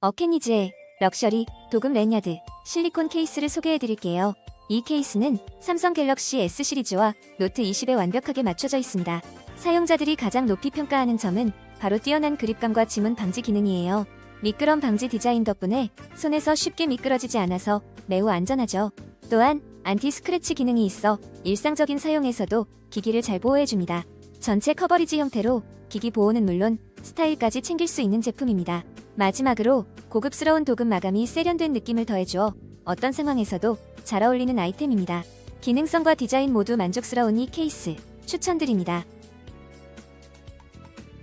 어케니즈의 럭셔리 도금 랜야드 실리콘 케이스를 소개해 드릴게요. 이 케이스는 삼성 갤럭시 S 시리즈와 노트 20에 완벽하게 맞춰져 있습니다. 사용자들이 가장 높이 평가하는 점은 바로 뛰어난 그립감과 지문 방지 기능이에요. 미끄럼 방지 디자인 덕분에 손에서 쉽게 미끄러지지 않아서 매우 안전하죠. 또한 안티 스크래치 기능이 있어 일상적인 사용에서도 기기를 잘 보호해줍니다. 전체 커버리지 형태로 기기 보호는 물론 스타일까지 챙길 수 있는 제품입니다. 마지막으로 고급스러운 도금 마감이 세련된 느낌을 더해주어 어떤 상황에서도 잘 어울리는 아이템입니다. 기능성과 디자인 모두 만족스러운 이 케이스 추천드립니다.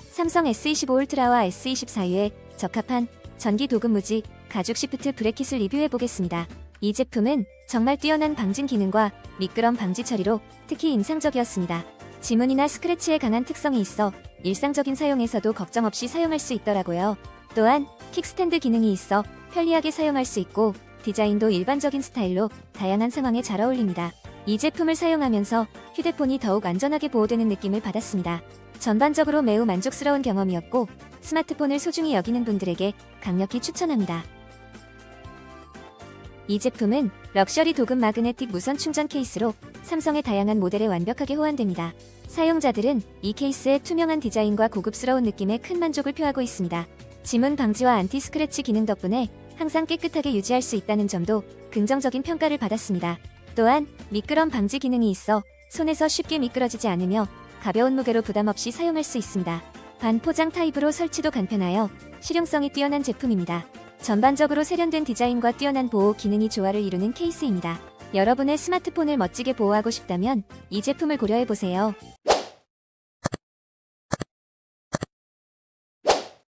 삼성 S25 울트라와 S24U에 적합한 전기 도금 무지 가죽 시프트 브레킷을 리뷰해 보겠습니다. 이 제품은 정말 뛰어난 방진 기능과 미끄럼 방지 처리로 특히 인상적이었습니다. 지문이나 스크래치에 강한 특성이 있어 일상적인 사용에서도 걱정 없이 사용할 수 있더라고요. 또한 킥스탠드 기능이 있어 편리하게 사용할 수 있고 디자인도 일반적인 스타일로 다양한 상황에 잘 어울립니다. 이 제품을 사용하면서 휴대폰이 더욱 안전하게 보호되는 느낌을 받았습니다. 전반적으로 매우 만족스러운 경험이었고 스마트폰을 소중히 여기는 분들에게 강력히 추천합니다. 이 제품은 럭셔리 도금 마그네틱 무선 충전 케이스로 삼성의 다양한 모델에 완벽하게 호환됩니다. 사용자들은 이 케이스의 투명한 디자인과 고급스러운 느낌에 큰 만족을 표하고 있습니다. 지문 방지와 안티 스크래치 기능 덕분에 항상 깨끗하게 유지할 수 있다는 점도 긍정적인 평가를 받았습니다. 또한 미끄럼 방지 기능이 있어 손에서 쉽게 미끄러지지 않으며 가벼운 무게로 부담 없이 사용할 수 있습니다. 반포장 타입으로 설치도 간편하여 실용성이 뛰어난 제품입니다. 전반적으로 세련된 디자인과 뛰어난 보호 기능이 조화를 이루는 케이스입니다. 여러분의 스마트폰을 멋지게 보호하고 싶다면 이 제품을 고려해보세요.